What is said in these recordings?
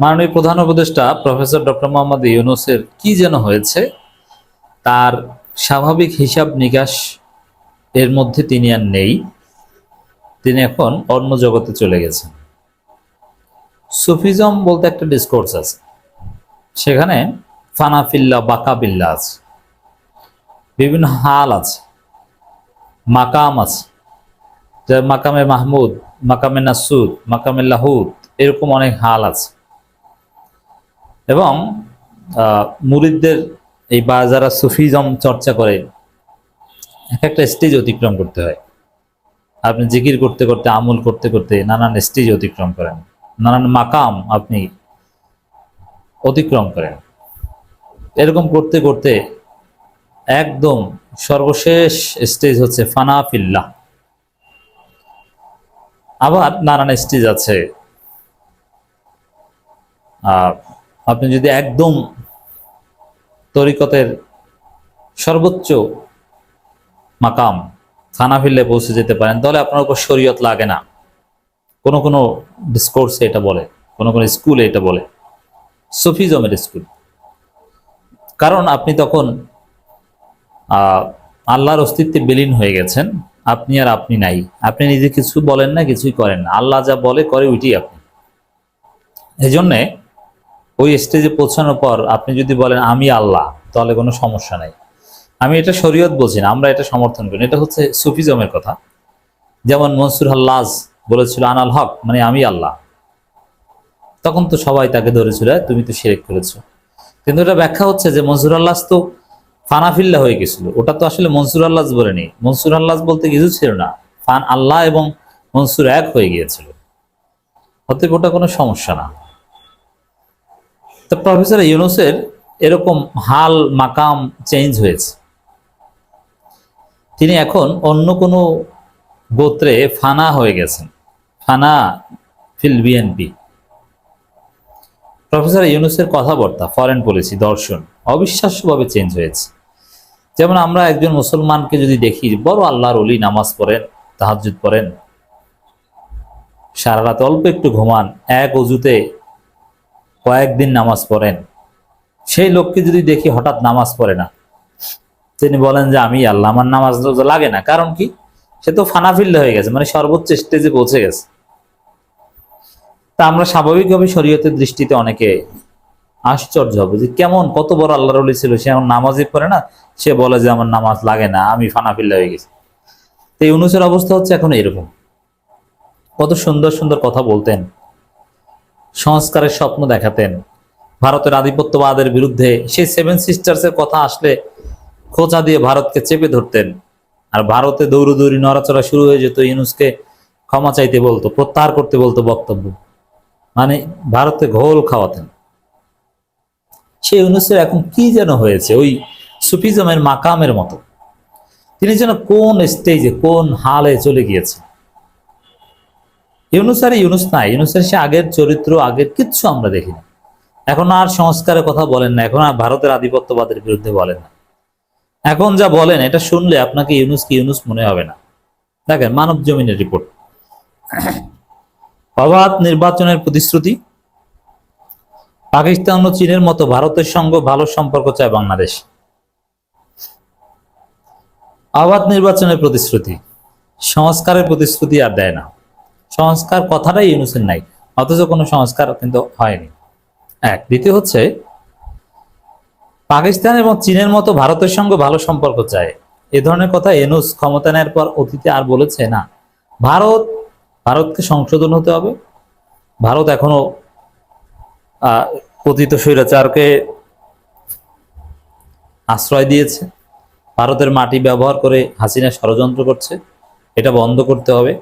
মাননীয় প্রধান উপদেষ্টা প্রফেসর ডক্টর মোহাম্মদ ইউনুসের কি যেন হয়েছে, তার স্বাভাবিক হিসাব নিকাশ এর মধ্যে তিনি আর নেই। তিনি এখন অন্য জগতে চলে গেছেন। সুফিজম বলতে একটা ডিসকোর্স আছে। সেখানে ফানাফিল্লা, বাকাবিল্লা আছে। বিভিন্ন হাল আছে। মাকাম আছে। যে মাকামে মাহমুদ, মাকামে নাসুদ, মাকামে লাহুদ, এরকম অনেক হাল আছে। এবং মুরিদদের এই বা যারা সুফিজম চর্চা করে এক একটা স্টেজ অতিক্রম করতে হয়। আপনি জিকির করতে করতে আমল করতে করতে নানান স্টেজ অতিক্রম করেন। নানান মাকাম আপনি অতিক্রম করেন। এরকম করতে করতে একদম সর্বশেষ স্টেজ হচ্ছে ফানাফিল্লা আবার নানান স্টেজ আছে আহ, আপনি যদি একদম তরিকতের সর্বোচ্চ মাকাম ফানাফিল্লে পৌঁছে যেতে পারেন, তাহলে আপনার উপর শরীয়ত লাগে না। কোনো কোনো ডিসকোর্সে এটা বলে, কোনো কোনো স্কুলে এটা বলে। সফিজমের স্কুল কারণ আপনি তখন আল্লাহর অস্তিত্বে বিলীন হয়ে গেছেন, আপনি আর আপনি নাই। আপনি নিজে কিছু বলেন না, কিছুই করেন আল্লাহ যা বলে, করে ওইটি আপনি। এই জন্যে ওই স্টেজে পৌঁছানোর পর আপনি যদি বলেন, আমি আল্লাহ তাহলে কোনো সমস্যা নাই। আমি এটা শরীয়ত বলছি না, আমরা এটা সমর্থন করি এটা হচ্ছে সুফিজমের কথা। যেমন মনসুর হাল্লাজ বলেছিল আনাল হক মানে আমি আল্লাহ তখন তো সবাই তাকে ধরেছিল তুমি তো শিরেক করেছ কিন্তু এটা ব্যাখ্যা হচ্ছে যে মনসুর আল্লাহ তো ফানাফিল্লা হয়ে গেছিল। ওটা তো আসলে মনসুর আল্লাহ বলেনি। মনসুর আল্লাহ বলতে কিছু ছিল না। ফান আল্লাহ এবং মনসুর এক হয়ে গিয়েছিল। অতএব ওটা কোনো সমস্যা না। তো প্রফেসর ইউনুসের এরকম হাল, মাকাম চেঞ্জ হয়েছে। তিনি এখন অন্য কোনো গোত্রে ফানা হয়ে গেছেন। ফানা ফিল বিএনপি। প্রফেসর ইউনুসের কথাবার্তা ফরেন পলিসি দর্শন অবিশ্বাস্যভাবে চেঞ্জ হয়েছে। যেমন আমরা একজন মুসলমানকে যদি দেখি, বড় আল্লাহর অলি নামাজ পড়েন, তাহাজ্জুদ পড়েন, সারা রাত অল্প একটু ঘুমান, এক অজুতে কয়েকদিন নামাজ পড়েন। সেই লোককে যদি দেখি হঠাৎ নামাজ পড়ে না, তিনি বলেন যে, আমি আল্লাহ, আমার নামাজ লাগে না। কারণ কি? সে তো ফানাফিল্লা হয়ে গেছে মানে সর্বোচ্চ স্টেজে পৌঁছে গেছে। তা আমরা স্বাভাবিকভাবে শরীয়তের দৃষ্টিতে অনেকে আশ্চর্য হবে যে, কেমন, কত বড় আল্লাহর অলি ছিল, সে এখন নামাজই পড়ে না, সে বলে যে, আমার নামাজ লাগে না, আমি ফানাফিল্লা হয়ে গেছি। তো এই অনুসার অবস্থা হচ্ছে এখন এরকম কত সুন্দর সুন্দর কথা বলতেন। সংস্কারের স্বপ্ন দেখাতেন। ভারতের আধিপত্যবাদের বিরুদ্ধে সেই সেভেন সিস্টার্সের কথা আসলে খোঁচা দিয়ে ভারতকে চেপে ধরতেন। আর ভারতে দৌড়দৌড়ি, নড়াচড়া শুরু হয়ে যেত ইউনুসকে ক্ষমা চাইতে বলতো, প্রত্যাহার করতে বলতো বক্তব্য। মানে ভারতে ঘোল খাওয়াতেন। সেই ইউনুসের এখন কি যেন হয়েছে, ওই সুফিজমের মাকামের মতো। তিনি যেন কোন স্টেজে কোন হালে চলে গিয়েছেন। ইউনুস আর ইউনুস নাই ইউনুসের সে আগের চরিত্র, আগের কিচ্ছু আমরা দেখি না। এখন আর সংস্কারের কথা বলেন না, এখন আর ভারতের আধিপত্যবাদের বিরুদ্ধে বলেন না। এখন যা বলেন, এটা শুনলে আপনাকে ইউনুস কি ইউনুস মনে হবে না। দেখেন, মানব জমিনের রিপোর্ট। অবাধ নির্বাচনের প্রতিশ্রুতি। পাকিস্তান ও চীনের মতো ভারতের সঙ্গে ভালো সম্পর্ক চায় বাংলাদেশ। অবাধ নির্বাচনের প্রতিশ্রুতি। সংস্কারের প্রতিশ্রুতি আর দেয় না। সংস্কার কথাটাই ইউনুসের নাই, অথচ কোনো সংস্কার কিন্তু হয়নি। এক, দ্বিতীয় হচ্ছে, পাকিস্তান এবং চীনের মতো ভারতের সঙ্গে ভালো সম্পর্ক চায়। এ ধরনের কথা এনুস ক্ষমতা নেওয়ার পর অতীতে আর বলেছে না। ভারত, ভারতকে সংশোধন হতে হবে। ভারত এখনও কথিত স্বৈরাচারকে আশ্রয় দিয়েছে। ভারতের মাটি ব্যবহার করে হাসিনা ষড়যন্ত্র করছে। এটা বন্ধ করতে হবে।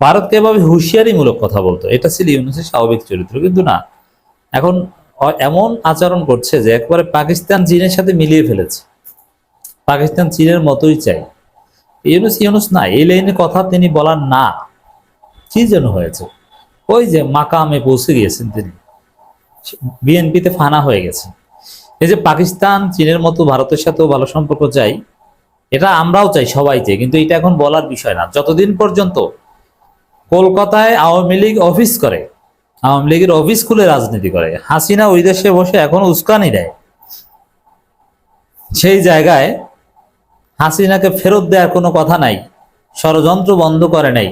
ভারতকে এভাবে হুঁশিয়ারিমূলক কথা বলতো। এটা ছিল ইউনুসের স্বাভাবিক চরিত্র, কিন্তু না। এখন এমন আচরণ করছে যে একবারে পাকিস্তান চীনের সাথে মিলিয়ে ফেলেছে। পাকিস্তান চীনের মতোই চাই। ইউনুস ইউনুস না, এই লাইনে কথা তিনি বলার না। কি যেন হয়েছে। ওই যে মাকামে পৌঁছে গিয়েছেন তিনি। বিএনপিতে ফানা হয়ে গেছে। এই যে পাকিস্তান চীনের মতো ভারতের সাথেও ভালো সম্পর্ক চাই, এটা আমরাও চাই সবাই চাই, কিন্তু এটা এখন বলার বিষয় না। যতদিন পর্যন্ত কলকাতায় আওয়ামী লীগ অফিস করে, আওয়ামী লীগের অফিস খুলে রাজনীতি করে। হাসিনা ওই দেশে বসে এখন উস্কানি দেয়। সেই জায়গায় হাসিনাকে ফেরত দেওয়ার কোনো কথা নাই, ষড়যন্ত্র বন্ধ করে নাই।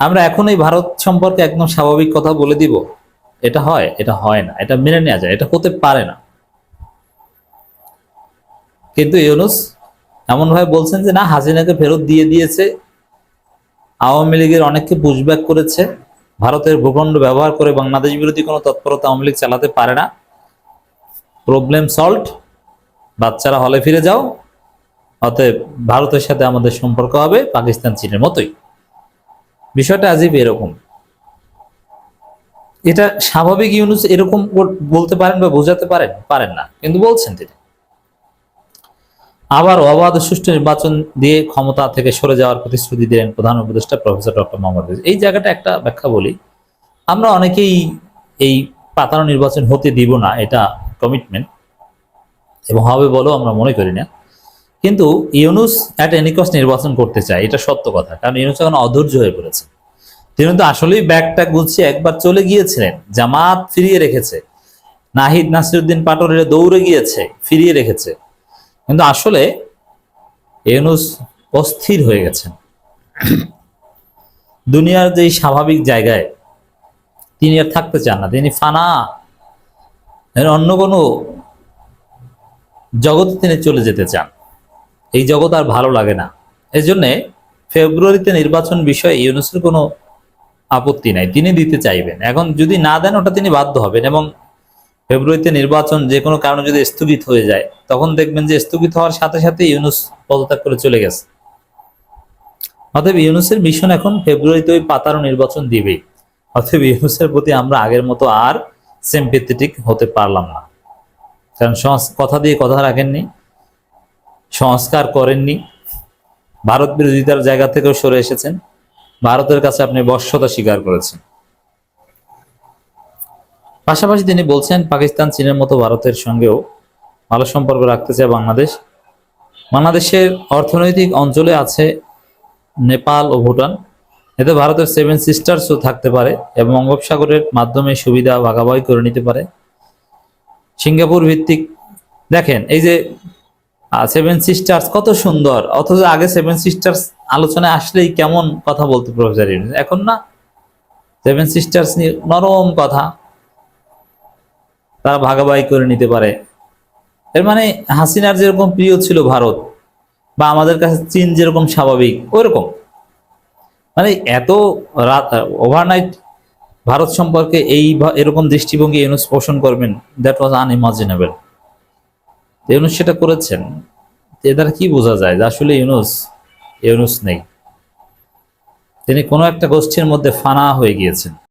আমরা এখন এই ভারত সম্পর্কে একদম স্বাভাবিক কথা বলে দিব, এটা হয় এটা হয় না, এটা মেনে নেওয়া যায়, এটা হতে পারে না। কিন্তু ইউনুস এমনভাবে বলছেন যে না, হাসিনাকে ফেরত দিয়ে দিয়েছে আওয়ামী লীগের অনেককে পুশব্যাক করেছে। ভারতের ভূখণ্ড ব্যবহার করে বাংলাদেশ বিরোধী কোনো তৎপরতা আওয়ামী লীগ চালাতে পারে না। প্রবলেম সলভ বাচ্চারা হলে ফিরে যাও। অতএব ভারতের সাথে আমাদের সম্পর্ক হবে পাকিস্তান চীনের মতোই। বিষয়টা আজীব এরকম। এটা স্বাভাবিক ইউনুস এরকম বলতে পারেন বা বোঝাতে পারেন? পারেন না। কিন্তু বলছেন তিনি। আবার অবাধ সুষ্ঠু নির্বাচন দিয়ে ক্ষমতা থেকে সরে যাওয়ার প্রতিশ্রুতি দিলেন প্রধান উপদেষ্টা প্রফেসর ডক্টর মোহাম্মদ এই জায়গাটা একটা ব্যাখ্যা বলি। আমরা অনেকেই এই পাতানো নির্বাচন হতে দিব না, এটা কমিটমেন্ট এবং হবে বলো আমরা মনে করি না। কিন্তু ইউনুস অ্যাট এনিকস নির্বাচন করতে চায়, এটা সত্য কথা। কারণ ইউনুস এখন অধৈর্য হয়ে পড়েছে। তিনি তো আসলেই ব্যাগটা গুছিয়ে একবার চলে গিয়েছিলেন, জামাত ফিরিয়ে রেখেছে। নাহিদ নাসিরুদ্দিন পাটোয়ারিরা দৌড়ে গিয়েছে, ফিরিয়ে রেখেছে। কিন্তু আসলে ইউনুস অস্থির হয়ে গেছেন। দুনিয়ার যে স্বাভাবিক জায়গায় তিনি আর থাকতে চান না, তিনি ফানা। অন্য কোনো জগতে তিনি চলে যেতে চান। এই জগৎ আর ভালো লাগে না। এই জন্যে ফেব্রুয়ারিতে নির্বাচন বিষয়ে ইউনুসের কোনো আপত্তি নাই, তিনি দিতে চাইবেন। এখন যদি না দেন, ওটা তিনি বাধ্য হবেন এবং ফেব্রুয়ারিতে নির্বাচন যে কোনো কারণে যদি স্থগিত হয়ে যায়, তখন দেখবেন যে স্থগিত হওয়ার সাথে সাথে ইউনুস পদত্যাগ করে চলে গেছে। অতএব ইউনুসের মিশন এখন ফেব্রুয়ারিতে ওই পাতারও নির্বাচন দিবেই। অতএব ইউনুসের প্রতি আমরা আগের মতো আর সিম্পেথেটিক হতে পারলাম না। কারণ কথা দিয়ে কথা রাখেননি, সংস্কার করেননি। ভারত বিরোধিতার জায়গা থেকেও সরে এসেছেন। ভারতের কাছে আপনি বর্ষতা স্বীকার করেছেন। পাশাপাশি তিনি বলছেন, পাকিস্তান, চীনের মতো ভারতের সঙ্গেও ভালো সম্পর্ক রাখতে চায় বাংলাদেশ। বাংলাদেশের অর্থনৈতিক অঞ্চলে আছে নেপাল ও ভুটান। এতে ভারতের সেভেন সিস্টার্সও থাকতে পারে এবং বঙ্গোপসাগরের মাধ্যমে সুবিধা ভাগাভাগি করে নিতে পারে। সিঙ্গাপুর ভিত্তিক, দেখেন, এই যে সেভেন সিস্টার্স কত সুন্দর, অথচ আগে সেভেন সিস্টার্স আলোচনায় আসলেই কেমন কথা বলতো প্রফেসর এখন না সেভেন সিস্টার্স নিয়ে নরম কথা। তারা ভাগাভাগি করে নিতে পারে। এর মানে হাসিনার যেরকম প্রিয় ছিল ভারত, বা আমাদের কাছে চীন যেরকম স্বাভাবিক, ওইরকম। মানে এত রাত ওভারনাইট ভারত সম্পর্কে এই এরকম দৃষ্টিভঙ্গি ইউনুস পোষণ করবেন দ্যাট ওয়াজ আনইমাজিনেবল ইউনুস সেটা করেছেন। এ দ্বারা কি বোঝা যায় যে আসলে ইউনুস ইউনুস নেই? তিনি কোনো একটা গোষ্ঠীর মধ্যে ফানা হয়ে গিয়েছেন।